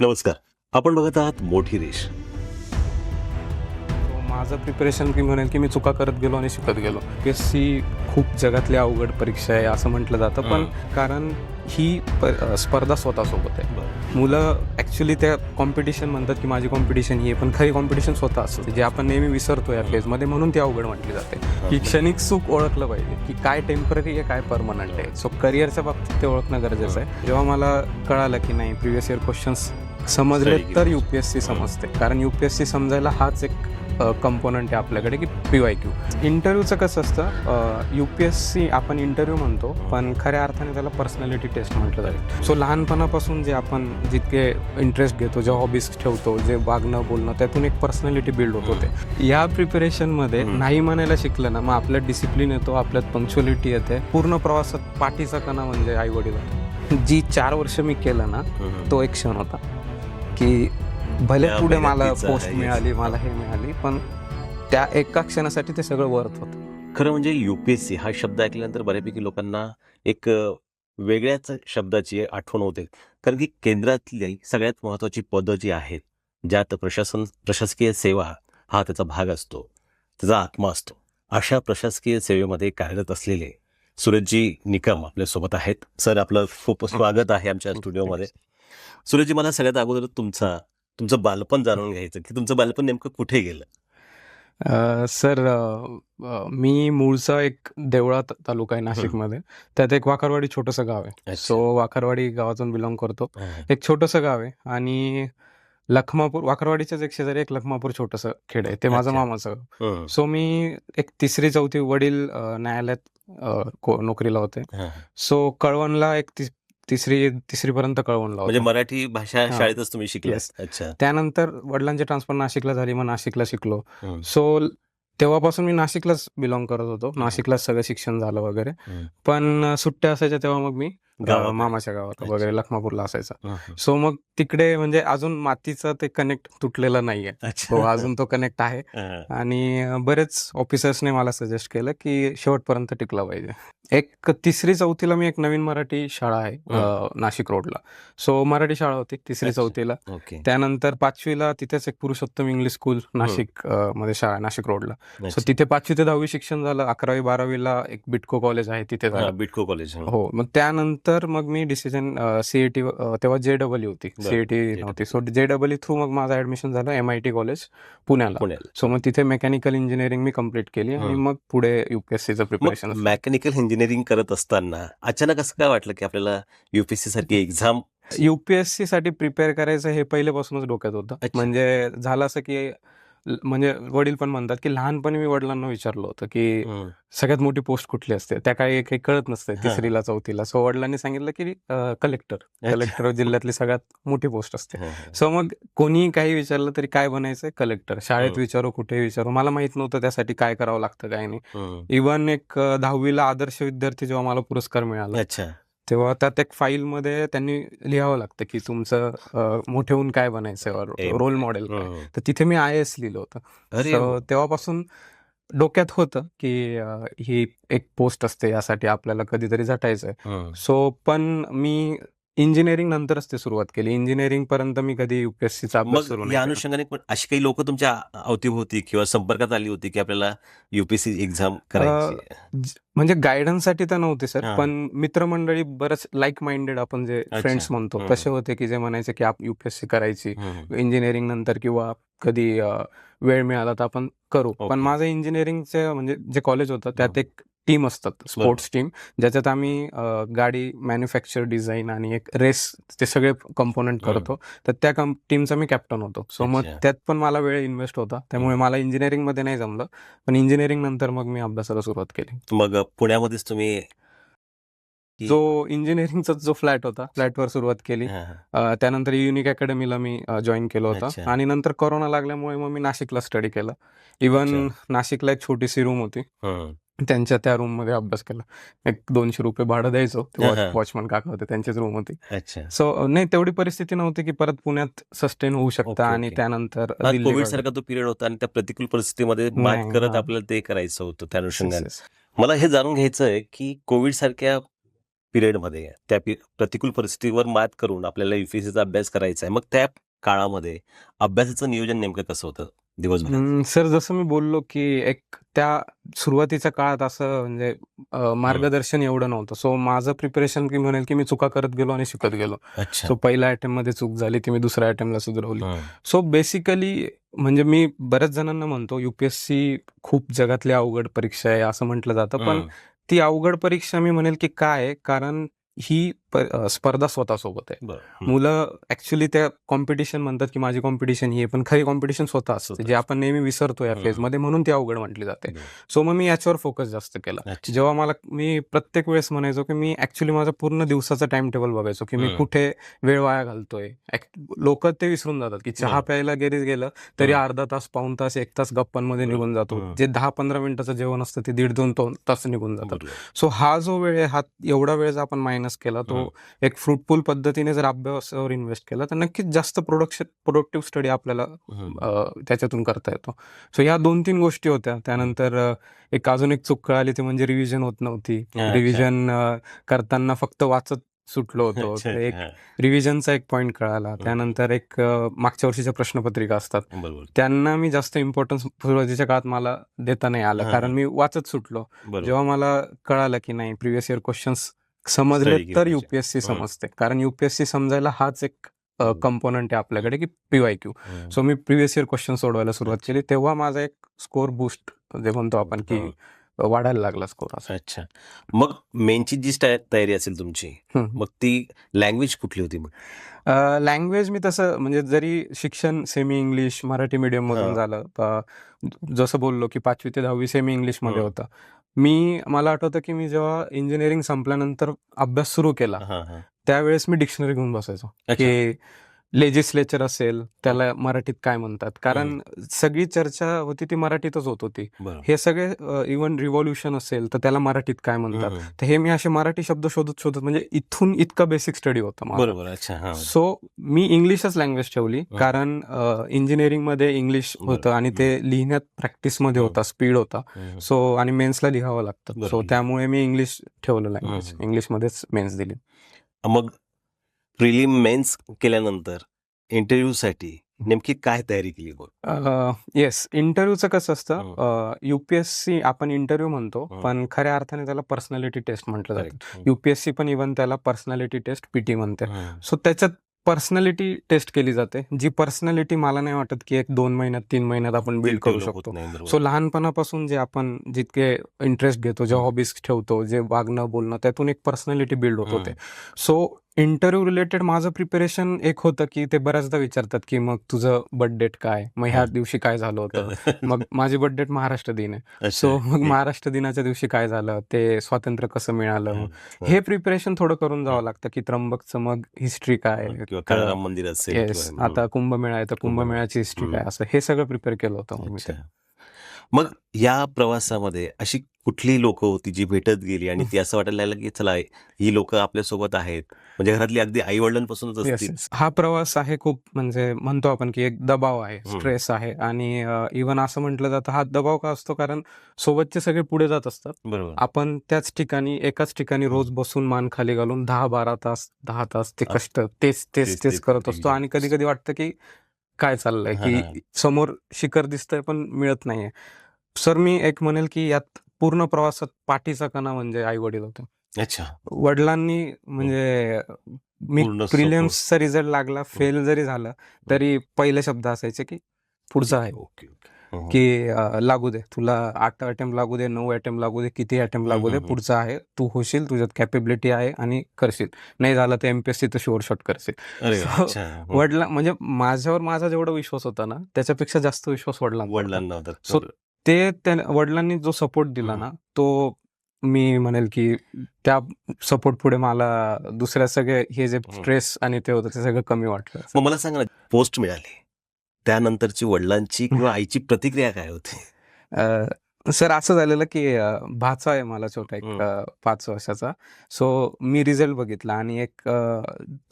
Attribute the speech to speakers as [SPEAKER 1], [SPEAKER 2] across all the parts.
[SPEAKER 1] नमस्कार. आपण बघत आहात मोठी रेष.
[SPEAKER 2] माझं प्रिपरेशन की म्हणेल की मी चुका करत गेलो आणि शिकत गेलो. पी एस सी खूप जगातली अवघड परीक्षा आहे असं म्हटलं जातं पण कारण ही प- स्पर्धा स्वतःसोबत आहे. मुलं ॲक्च्युली त्या कॉम्पिटिशन म्हणतात की माझी कॉम्पिटिशन ही आहे पण खरी कॉम्पिटिशन स्वतः असते. जे आपण नेहमी विसरतो या फेजमध्ये म्हणून ती अवघड म्हटली जाते. की क्षणिक सुख ओळखलं पाहिजे की काय टेंपररी आहे काय परमनंट आहे. सो करिअरच्या बाबतीत ते ओळखणं गरजेचं आहे. जेव्हा मला कळालं की नाही प्रिव्हियस इयर क्वेश्चन्स समजले तर
[SPEAKER 1] केलं.
[SPEAKER 2] युपीएससी समजते. कारण युपीएससी समजायला हाच एक कंपोनंट आहे आपल्याकडे की पी वाय क्यू इंटरव्ह्यूचं कसं असतं यू पी एस सी आपण इंटरव्ह्यू म्हणतो पण खऱ्या अर्थाने त्याला पर्सनॅलिटी टेस्ट म्हटलं जाईल. सो लहानपणापासून जे आपण जितके इंटरेस्ट घेतो जे हॉबीज ठेवतो जे वागणं बोलणं त्यातून एक पर्सनॅलिटी बिल्ड होत होते. या प्रिपरेशनमध्ये. नाही म्हणायला शिकलं ना मग आपल्यात डिसिप्लिन येतो आपल्यात पंक्च्युअलिटी येते. पूर्ण प्रवासात पाठीचा कणा म्हणजे आई वडील जी चार वर्ष मी केलं ना तो एक क्षण होता. की भले
[SPEAKER 1] त्या
[SPEAKER 2] पुढे मला
[SPEAKER 1] मेहनतीचं
[SPEAKER 2] पोस्ट
[SPEAKER 1] आहे,
[SPEAKER 2] मिळाली. मला हे मिळाली पण त्या एका क्षणासाठी ते सगळं वर्थ होतं.
[SPEAKER 1] खरं म्हणजे युपीएससी हा शब्द ऐकल्यानंतर बऱ्यापैकी लोकांना एक अ, वेगळ्याच शब्दाची आठवण होते. कारण की केंद्रातली सगळ्यात महत्वाची पदं जी आहेत ज्यात प्रशासन प्रशासकीय सेवा हा त्याचा भाग असतो. त्याचा आत्मा असतो. अशा प्रशासकीय सेवेमध्ये कार्यरत असलेले सुरजजी निकम आपल्यासोबत आहेत. सर आपलं खूप स्वागत आहे आमच्या स्टुडिओमध्ये. सुरजजी मला सगळ्यात अगोदर तुमचा तुमचं बालपण जाणून घ्यायचं की तुमचं बालपण नेमकं कुठे गेलं
[SPEAKER 2] अं, सर अं, अं, मी मूळचा एक देवळा त- तालुका आहे नाशिकमध्ये त्यात एक वाकरवाडी छोटंसं गाव आहे
[SPEAKER 1] अच्छा.
[SPEAKER 2] सो वाकरवाडी गावातून बिलॉंग करतो
[SPEAKER 1] हा.
[SPEAKER 2] एक छोटंसं गाव आहे आणि लखमापूर वाकरवाडीच्याच एक शेजारी एक लखमापूर छोटंसं खेड आहे ते माझं
[SPEAKER 1] अच्छा.
[SPEAKER 2] मामाचं गाव. सो मी एक तिसरी चौथी वडील अं, न्यायालयात अं, को- नोकरीला होते
[SPEAKER 1] हा.
[SPEAKER 2] सो कळवणला एक ति- तिसरी तिसरीपर्यंत कळवणला
[SPEAKER 1] म्हणजे
[SPEAKER 2] होते
[SPEAKER 1] मराठी भाषा
[SPEAKER 2] हा.
[SPEAKER 1] शाळेतच तुम्ही शिकला. अच्छा
[SPEAKER 2] त्यानंतर वडिलांची ट्रान्सफर नाशिकला झाली मग नाशिकला शिकलो. सो तेव्हापासून मी नाशिकलाच बिलॉंग करत होतो नाशिकलाच सगळं शिक्षण झालं वगैरे. पण अं, सुट्ट्या असायच्या तेव्हा मग मी मामाच्या गावात. वगैरे लखमापूरला असायचा. सो मग तिकडे म्हणजे अजून मातीचं ते कनेक्ट तुटलेलं नाहीये. हो अजून तो कनेक्ट आहे. आणि बरेच ऑफिसर्सने मला सजेस्ट केलं की शेवटपर्यंत टिकला पाहिजे. एक तिसरी चौथीला मी एक नवीन मराठी शाळा आहे नाशिक रोडला. सो मराठी शाळा होती तिसरी. चौथीला. त्यानंतर पाचवीला तिथेच एक पुरुषोत्तम इंग्लिश स्कूल नाशिकमध्ये शाळा नाशिक रोडला. सो. तिथे पाचवी ते दहावी शिक्षण झालं. अकरावी बारावीला एक बिटको कॉलेज आहे तिथे झालं.
[SPEAKER 1] बिटको कॉलेज. हो.
[SPEAKER 2] मग त्यानंतर मग मी डिसिजन सीईटी तेव्हा जे डबल होती.
[SPEAKER 1] बरं,
[SPEAKER 2] सीईटी
[SPEAKER 1] JEE.
[SPEAKER 2] नव्हती. सो जे डबल थ्रू मग माझं ऍडमिशन झालं एम आय टी कॉलेज पुण्याला.
[SPEAKER 1] पुण्याला.
[SPEAKER 2] सो मग तिथे मेकॅनिकल इंजिनिअरिंग मी कंप्लीट केली आणि. मग पुढे युपीएससीचं प्रिपरेशन
[SPEAKER 1] मेकॅनिकल इंजिनिअरिंग करत असताना अचानक असं काय वाटलं की आपल्याला युपीएससी सारखी एक्झाम
[SPEAKER 2] युपीएससी साठी प्रिपेअर करायचं हे पहिल्यापासूनच डोक्यात होतं. म्हणजे झालं असं की म्हणजे वडील पण म्हणतात की लहानपणी मी वडिलांना विचारलं होतं की सगळ्यात मोठी पोस्ट कुठली असते? त्या काही काही कळत नसते. तिसरीला चौथीला. सो वडिलांनी सांगितलं की कलेक्टर. कलेक्टर जिल्ह्यातली सगळ्यात मोठी पोस्ट असते. सो मग कोणी काही विचारलं तरी काय बनायचंय? कलेक्टर. शाळेत. विचारू कुठे विचारू. मला माहीत नव्हतं त्यासाठी काय करावं लागतं काय नाही. इवन एक दहावीला आदर्श विद्यार्थी जेव्हा मला पुरस्कार मिळाला तेव्हा त्यात एक फाईल मध्ये त्यांनी लिहावं लागतं की तुमचं मोठे होऊन काय बनायचं. Role model. तर तिथे मी आय एस लिहिलं होतं तेव्हापासून डोक्यात होतं की ही एक पोस्ट असते यासाठी आपल्याला कधीतरी झटायचंय. सो पण मी इंजिनिअरिंग नंतरच ते सुरुवात केली इंजिनिअरिंग पर्यंत मी कधी युपीएससीचा अभ्यास
[SPEAKER 1] मग या. अनुषंगाने पण अशी काही लोक तुमच्या अवतीभोवती किंवा संपर्कात आली होती की आपल्याला युपीएससी एक्झाम करायची
[SPEAKER 2] म्हणजे गायडन्ससाठी तर नव्हते सर. पण मित्रमंडळी बरंच लाईक माइंडेड आपण जे. फ्रेंड्स म्हणतो. तसे होते की जे म्हणायचे की आप युपीएससी करायची. इंजिनिअरिंग नंतर किंवा कधी वेळ मिळाला तर आपण करू. पण माझं इंजिनिअरिंगचे म्हणजे जे कॉलेज होतं त्यात. एक टीम असतात स्पोर्ट्स टीम ज्याच्यात आम्ही गाडी मॅन्युफॅक्चर डिझाईन आणि एक रेस ते सगळे कंपोनंट. करतो. तर त्या टीमचा मी कॅप्टन होतो. सो मग. त्यात पण मला वेळ इन्व्हेस्ट होता. त्यामुळे मला इंजिनिअरिंगमध्ये नाही जमलं. पण इंजिनिअरिंग नंतर मग मी अभ्यासाला सुरुवात केली.
[SPEAKER 1] मग पुण्यामध्येच तुम्ही
[SPEAKER 2] जो इंजिनिअरिंगचा जो फ्लॅट होता फ्लॅटवर सुरुवात केली. अ, त्यानंतर युनिक अकॅडमीला मी जॉईन केलं होतं
[SPEAKER 1] अच्छा.
[SPEAKER 2] आणि नंतर कोरोना लागल्यामुळे मग मी नाशिकला स्टडी केलं इवन नाशिकला एक छोटीशी रूम होती
[SPEAKER 1] हं.
[SPEAKER 2] त्यांच्या त्या रूममध्ये अभ्यास केला एक दोनशे रुपये भाडं द्यायचो
[SPEAKER 1] हा.
[SPEAKER 2] वॉचमन काका होते त्यांचीच रूम होती
[SPEAKER 1] अच्छा
[SPEAKER 2] सो नाही तेवढी परिस्थिती नव्हती की परत पुण्यात सस्टेन होऊ शकतं आणि. त्यानंतर
[SPEAKER 1] कोविड. सारखा तो पिरियड होता आणि त्या प्रतिकूल परिस्थितीमध्ये मात करत
[SPEAKER 2] हा.
[SPEAKER 1] आपल्याला ते करायचं होतं त्या
[SPEAKER 2] Yes,
[SPEAKER 1] अनुषंगाने
[SPEAKER 2] yes.
[SPEAKER 1] मला हे जाणून घ्यायचं आहे की कोविड सारख्या पिरियडमध्ये त्या पि प्रतिकूल परिस्थितीवर मात करून आपल्याला युपीएससीचा अभ्यास करायचा आहे मग त्या काळामध्ये अभ्यासाचं नियोजन नेमकं कसं होतं दिवसभर
[SPEAKER 2] सर जसं मी बोललो की एक त्या सुरुवातीच्या काळात असं म्हणजे मार्गदर्शन एवढं नव्हतं. सो माझं प्रिपरेशन की म्हणेल की मी चुका करत गेलो आणि शिकत गेलो. सो पहिल्या अटेम्प्टमध्ये चूक झाली ती मी दुसऱ्या अटेम्प्टला सुधारवली. सो बेसिकली म्हणजे मी बऱ्याच जणांना म्हणतो युपीएससी खूप जगातली अवघड परीक्षा आहे असं म्हटलं जातं. पण. ती अवघड परीक्षा मी म्हणेल की काय आहे? कारण ही स्पर्धा स्वतःसोबत आहे. मुलं ऍक्च्युली त्या कॉम्पिटिशन म्हणतात की माझी कॉम्पिटिशन ही आहे पण खरी कॉम्पिटिशन स्वतः असते जे आपण नेहमी विसरतो या. फेजमध्ये म्हणून ती अवघड म्हटली जाते. सो मग मी याच्यावर फोकस जास्त केला. जेव्हा मला मी प्रत्येक वेळेस म्हणायचो की मी ऍक्च्युली माझा पूर्ण दिवसाचा टाइम टेबल बघायचो की मी. कुठे वेळ वाया घालतोय लोक ते विसरून जातात की चहा. प्यायला गेरीच गेलं तरी. अर्धा तास पाऊन तास एक तास गप्पांमध्ये. निघून जातो. जे दहा पंधरा मिनिटाचं जेवण असतं ते दीड दोन तास निघून जातात. सो हा जो वेळ आहे हा एवढा वेळ आपण मायनस केला तो. एक फ्रुटफुल पद्धतीने जर अभ्यासावर इन्व्हेस्ट केला तर नक्कीच जास्त प्रोडक्शन प्रोडक्टिव्ह स्टडी आपल्याला त्याच्यातून करता येतो. सो या दोन तीन गोष्टी होत्या. त्यानंतर एक अजून एक चूक कळाली ती म्हणजे रिव्हिजन होत नव्हती. रिव्हिजन करताना फक्त वाचत सुटलो होतो. एक. रिव्हिजनचा एक पॉईंट कळाला. त्यानंतर एक मागच्या वर्षीच्या प्रश्नपत्रिका असतात. त्यांना मी जास्त इम्पॉर्टन्स सुरुवातीच्या काळात मला देता नाही आलं. कारण. मी वाचत सुटलो. जेव्हा मला कळालं की नाही प्रिव्हियस इयर क्वेश्चन्स समजले तर. युपीएससी
[SPEAKER 1] हं.
[SPEAKER 2] समजते कारण युपीएससी समजायला हाच एक. कंपोनंट आहे आपल्याकडे की पीवाय क्यू. सो मी प्रिव्हियस इयर क्वेश्चन सोडवायला सुरुवात केली तेव्हा माझा एक स्कोर बूस्ट जे म्हणतो आपण की. वाढायला लागला स्कोर असं
[SPEAKER 1] अच्छा मग मेनची जी तयारी असेल तुमची. मग ती लँग्वेज कुठली होती मग
[SPEAKER 2] लँग्वेज मी तसं म्हणजे जरी शिक्षण सेमी इंग्लिश मराठी मीडियम मधून. झालं जसं बोललो की पाचवी ते दहावी सेमी
[SPEAKER 1] इंग्लिशमध्ये.
[SPEAKER 2] होतं मी मला आठवतं की मी जेव्हा इंजिनिअरिंग संपल्यानंतर अभ्यास सुरू केला. त्यावेळेस मी डिक्शनरी घेऊन बसायचो की लेजिस्लेचर असेल त्याला मराठीत काय म्हणतात कारण सगळी चर्चा होती ती मराठीतच होत होती हे सगळे इवन रिव्हॉल्युशन असेल तर त्याला मराठीत काय म्हणतात
[SPEAKER 1] हं, हं.
[SPEAKER 2] तर हे मी असे मराठी शब्द शोधत शोधत म्हणजे इथून इतका बेसिक स्टडी होता
[SPEAKER 1] हा
[SPEAKER 2] सो मी इंग्लिशच लँग्वेज ठेवली
[SPEAKER 1] हं.
[SPEAKER 2] कारण इंजिनिअरिंगमध्ये इंग्लिश. होतं आणि ते लिहिण्यात प्रॅक्टिसमध्ये
[SPEAKER 1] हं.
[SPEAKER 2] होता स्पीड होता
[SPEAKER 1] हं.
[SPEAKER 2] सो आणि मेन्सला लिहावं लागतं सो. त्यामुळे मी इंग्लिश ठेवलं लँग्वेज
[SPEAKER 1] हं.
[SPEAKER 2] इंग्लिशमध्येच मेन्स दिली
[SPEAKER 1] मग प्रिलिम मेन्स केल्यानंतर इंटरव्ह्यूसाठी नेमकी काय तयारी केली बघ
[SPEAKER 2] येस इंटरव्ह्यूचं कसं. असतं युपीएससी आपण इंटरव्ह्यू म्हणतो. पण खऱ्या अर्थाने त्याला पर्सनॅलिटी टेस्ट म्हटलं जातं. युपीएससी पण इव्हन त्याला पर्सनॅलिटी टेस्ट पीटी म्हणते. सो त्याच्यात पर्सनॅलिटी टेस्ट केली जाते जी पर्सनॅलिटी मला नाही वाटत की एक दोन महिन्यात तीन महिन्यात आपण बिल्ड करू शकतो. सो लहानपणापासून जे आपण जितके इंटरेस्ट घेतो जे. हॉबीज ठेवतो जे वागणं बोलणं त्यातून एक पर्सनॅलिटी बिल्ड होत होते. सो इंटरव्ह्यू रिलेटेड माझं प्रिपरेशन एक होतं की ते बऱ्याचदा विचारतात की मग तुझं बर्थ डेट काय मग ह्या. दिवशी काय झालं होतं मग माझी बर्थ डेट महाराष्ट्र दिन आहे. सो मग महाराष्ट्र दिनाच्या दिवशी काय झालं ते स्वातंत्र्य कसं मिळालं
[SPEAKER 1] हं.
[SPEAKER 2] प्रिपरेशन थोडं करून जावं. लागतं की त्र्यंबकचं मग हिस्ट्री काय
[SPEAKER 1] मंदिर
[SPEAKER 2] आता कुंभमेळा आहे तर
[SPEAKER 1] कुंभमेळा.
[SPEAKER 2] कुंभमेळ्याची हिस्ट्री. काय असं हे सगळं प्रिपेअर केलं होतं मग
[SPEAKER 1] या प्रवासामध्ये अशी कुठली लोक होती जी भेटत गेली आणि ती असं वाटायला लागलं की चला ही लोक आपल्यासोबत आहेत. म्हणजे घरातली अगदी आई वडिलांपासूनच असतील.
[SPEAKER 2] हा प्रवास आहे खूप म्हणजे म्हणतो आपण की एक दबाव आहे. स्ट्रेस आहे आणि इवन असं म्हटलं जातं हा दबाव का असतो? कारण सोबतचे सगळे पुढे जात असतात.
[SPEAKER 1] बरोबर.
[SPEAKER 2] आपण त्याच ठिकाणी एकाच ठिकाणी रोज बसून मान खाली घालून दहा बारा तास दहा तास ते कष्ट तेच
[SPEAKER 1] तेच-
[SPEAKER 2] तेच करत असतो. आणि कधी कधी वाटतं की काय चाललंय?
[SPEAKER 1] हा, हा.
[SPEAKER 2] की समोर शिखर दिसतंय पण मिळत नाहीये. सर मी एक म्हणेल की यात पूर्ण प्रवासात पाठीचा कणा म्हणजे आई वडील होते.
[SPEAKER 1] अच्छा.
[SPEAKER 2] वडिलांनी म्हणजे मी. प्रिलियम्सचा रिझल्ट लागला फेल जरी झालं तरी पहिले शब्द असायचे की पुढचा आहे.
[SPEAKER 1] Okay okay. हं.
[SPEAKER 2] की लागू दे तुला आठ अटेम्प्ट लागू दे नऊ अटेम्प्ट लागू दे किती अटेम्प्ट लागू दे. पुढचा आहे तू होशील तुझ्यात कॅपेबिलिटी आहे आणि करशील नाही झालं तर एमपीएससी तर शुअर शॉट करशील. वडिला म्हणजे माझ्यावर माझा जेवढा विश्वास होता ना त्याच्यापेक्षा जास्त विश्वास.
[SPEAKER 1] वडिलांना
[SPEAKER 2] So, ते वडिलांनी जो सपोर्ट दिला. ना तो मी म्हणेल की त्या सपोर्ट पुढे मला दुसऱ्या सगळे हे जे. स्ट्रेस आणि ते होतं ते सगळं कमी वाटलं
[SPEAKER 1] मग मला सांग ना पोस्ट मिळाली त्यानंतरची वडिलांची किंवा आईची प्रतिक्रिया काय होती?
[SPEAKER 2] सर असं झालेलं की भाचा आहे मला छोटा एक
[SPEAKER 1] हम्म.
[SPEAKER 2] पाच वर्षाचा. सो मी रिझल्ट बघितला आणि एक अं,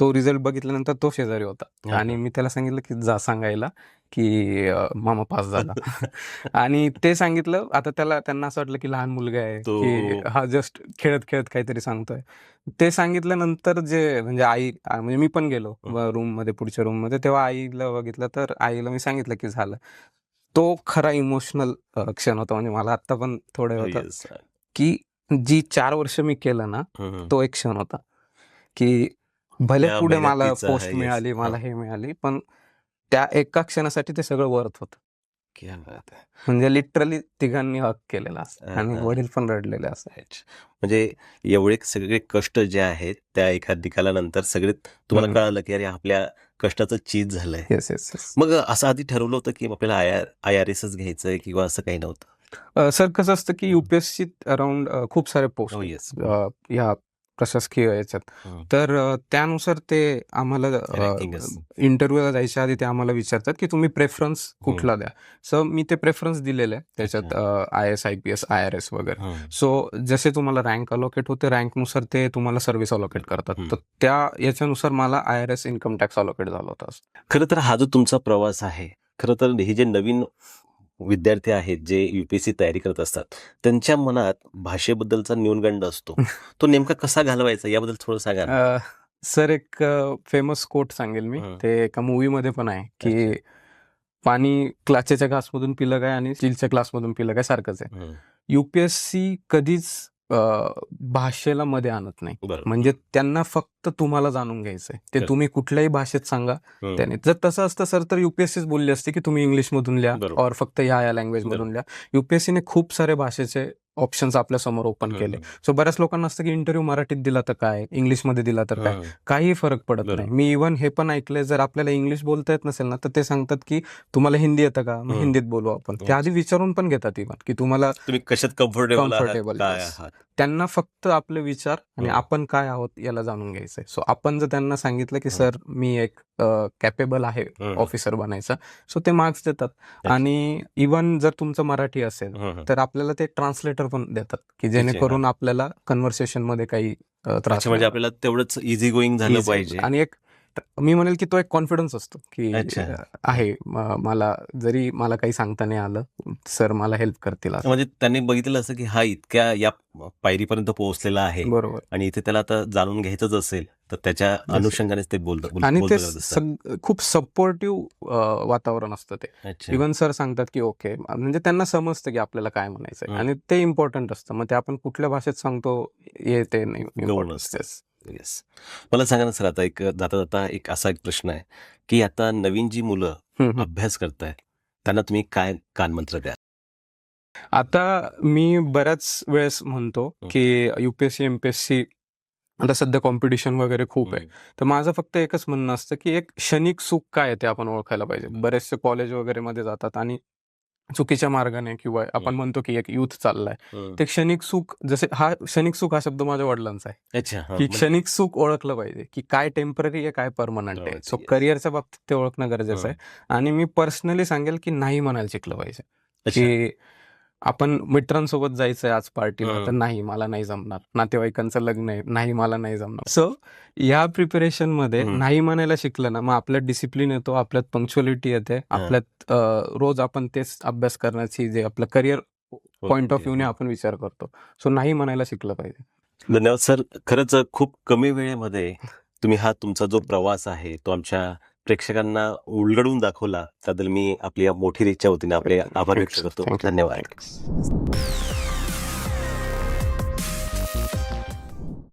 [SPEAKER 2] तो रिझल्ट बघितल्यानंतर तो शेजारी होता.
[SPEAKER 1] हा.
[SPEAKER 2] आणि मी त्याला सांगितलं की जा सांगायला की अं, मामा पास झाला. आणि ते सांगितलं आता त्याला त्यांना असं वाटलं की लहान मुलगा आहे
[SPEAKER 1] तो-
[SPEAKER 2] की हा जस्ट खेळत खेळत काहीतरी सांगतोय. ते सांगितल्यानंतर जे म्हणजे आई आ, म्हणजे मी पण गेलो रूममध्ये पुढच्या रूममध्ये तेव्हा आईला बघितलं तर आईला मी सांगितलं की झालं. तो खरा इमोशनल क्षण होता म्हणजे मला आता पण थोडं होतं. की जी चार वर्ष मी केलं ना. तो एक क्षण होता की भले पुढे मला पोस्ट. मिळाली मला
[SPEAKER 1] हा.
[SPEAKER 2] हे मिळाली पण त्या एका क्षणासाठी ते सगळं वर्थ होतं
[SPEAKER 1] क्या बात आहे.
[SPEAKER 2] म्हणजे लिटरली तिघांनी हक केलेला असं आणि. वडील पण रडलेले असं
[SPEAKER 1] अच्छा. म्हणजे एवढे सगळे कष्ट जे आहेत त्या एका निकालानंतर सगळे तुम्हाला. कळालं की अरे आपल्या कष्टाचं चीज झालंय
[SPEAKER 2] येस येस येस
[SPEAKER 1] मग असं आधी ठरवलं होतं की आपल्याला आय आर आय आर एसच घ्यायचंय किंवा असं काही नव्हतं
[SPEAKER 2] सर कसं असतं की युपीएससी अराउंड खूप सारे पोस्ट
[SPEAKER 1] हो येस
[SPEAKER 2] या प्रशासकीय याच्यात तर अ, त्यानुसार ते आम्हाला. इंटरव्ह्यूला जायच्या आधी ते आम्हाला विचारतात की तुम्ही प्रेफरन्स कुठला द्या? सो मी ते प्रेफरन्स दिलेले आहे. त्याच्यात I S I P S I R S वगैरे. सो जसे तुम्हाला रँक अलोकेट होते रँकनुसार ते तुम्हाला सर्व्हिस अलोकेट करतात. तर त्या याच्यानुसार मला I R S income tax allocate झाला होता.
[SPEAKER 1] खरं तर हा जो तुमचा प्रवास आहे खरं तर हे जे नवीन विद्यार्थी आहेत जे युपीएससी तयारी करत असतात त्यांच्या मनात भाषेबद्दलचा न्यूनगंड असतो तो नेमका कसा घालवायचा याबद्दल थोडं सांगा ना.
[SPEAKER 2] अ, सर एक फेमस कोट सांगेल मी
[SPEAKER 1] हं.
[SPEAKER 2] ते एका मूवी मध्ये पण आहे की पाणी क्लाचेच्या ग्लासमधून पिलं काय आणि स्टीलच्या ग्लासमधून पिलं काय सारखंच आहे
[SPEAKER 1] हम्म.
[SPEAKER 2] युपीएससी कधीच भाषेला मध्ये आणत नाही म्हणजे त्यांना फक्त तुम्हाला जाणून घ्यायचंय ते. तुम्ही कुठल्याही भाषेत सांगा. त्याने जर तसं असतं सर तर युपीएससीच बोलली असते की तुम्ही इंग्लिश मधून लिहा. और फक्त ह्या या लँग्वेज मधून लिहा युपीएससीने खूप सारे भाषेचे ऑप्शन्स आपल्यासमोर ओपन केले. सो बऱ्याच लोकांना असतं की इंटरव्ह्यू मराठीत दिला तर काय इंग्लिशमध्ये दिला तर काय. काही फरक पडत. नाही मी इव्हन हे पण ऐकलंय जर आपल्याला इंग्लिश बोलता येत नसेल ना तर ते सांगतात की तुम्हाला हिंदी येतं का मग. हिंदीत बोलू आपण ते आधी विचारून पण घेतात इव्हन की तुम्हाला
[SPEAKER 1] तुम्ही कशात कम्फर्टेबल
[SPEAKER 2] त्यांना फक्त आपले विचार आणि. आपण काय आहोत याला जाणून घ्यायचंय सो आपण जर त्यांना सांगितलं की. सर मी एक कॅपेबल आहे. ऑफिसर बनायचा सो ते मार्क्स देतात आणि इव्हन जर तुमचं मराठी असेल. तर आपल्याला ते ट्रान्सलेटर पण देतात की जेणेकरून आपल्याला कन्व्हर्सेशनमध्ये काही त्रास
[SPEAKER 1] म्हणजे आपल्याला तेवढंच इझी गोईंग झालं. पाहिजे.
[SPEAKER 2] आणि एक मी म्हणेल की तो एक कॉन्फिडन्स असतो की आहे मला जरी मला काही सांगता नाही आलं सर मला हेल्प करतील.
[SPEAKER 1] म्हणजे त्यांनी बघितलं असं की हा इतक्या या पायरीपर्यंत पोहोचलेला आहे
[SPEAKER 2] बरोबर.
[SPEAKER 1] आणि इथे त्याला आता जाणून घ्यायचंच असेल तर त्याच्या अनुषंगानेच ते बोलत बोल-
[SPEAKER 2] आणि ते खूप सपोर्टिव्ह वातावरण असतं ते. इव्हन सर सांगतात की ओके. म्हणजे त्यांना समजतं की आपल्याला काय म्हणायचंय.
[SPEAKER 1] हम्म.
[SPEAKER 2] आणि ते इम्पॉर्टंट असतं. मग ते आपण कुठल्या भाषेत सांगतो हे ते नाही
[SPEAKER 1] येस मला सांगा ना सर आता एक जाता जाता एक असा एक प्रश्न आहे की आता नवीन जी मुलं. अभ्यास करतायत त्यांना तुम्ही काय कानमंत्र द्या
[SPEAKER 2] आता मी बऱ्याच वेळेस म्हणतो. की युपीएससी एमपीएससी आता सध्या कॉम्पिटिशन वगैरे खूप आहे. तर माझं फक्त एकच म्हणणं असतं की एक क्षणिक सुख काय आहे ते आपण ओळखायला पाहिजे. बरेचसे कॉलेज वगैरे मध्ये जातात आणि चुकीच्या मार्गाने किंवा आपण. म्हणतो की एक युथ चाललाय. ते क्षणिक सुख जसे हा क्षणिक सुख हा शब्द माझ्या वडिलांचा आहे
[SPEAKER 1] अच्छा
[SPEAKER 2] की
[SPEAKER 1] म्हणजे-
[SPEAKER 2] क्षणिक सुख ओळखलं पाहिजे की काय टेंपररी आहे काय परमनंट आहे सो
[SPEAKER 1] yes.
[SPEAKER 2] करिअरच्या बाबतीत ते ओळखणं गरजेचं आहे आणि मी पर्सनली सांगेल की नाही म्हणायला शिकलं पाहिजे. की आपण मित्रांसोबत जायचंय आज पार्टीला. तर नाही मला नाही जमणार नातेवाईकांचं लग्न आहे नाही मला नाही जमणार सो या
[SPEAKER 1] प्रिपरेशनमध्ये.
[SPEAKER 2] नाही म्हणायला शिकलं ना मग आपल्यात डिसिप्लिन येतो आपल्यात पंक्च्युअलिटी येते आपल्यात रोज आपण तेच अभ्यास करण्याची जे आपलं करिअर पॉइंट ऑफ
[SPEAKER 1] ओके.
[SPEAKER 2] व्ह्यूने आपण विचार करतो सो नाही म्हणायला शिकलं पाहिजे
[SPEAKER 1] धन्यवाद सर खरंच खूप कमी वेळेमध्ये तुम्ही हा तुमचा जो प्रवास आहे तो आमच्या प्रेक्षकांना उलगडून दाखवला त्याबद्दल मी आपली या मोठी रीच्या वतीने आपले आभार व्यक्त करतो. धन्यवाद.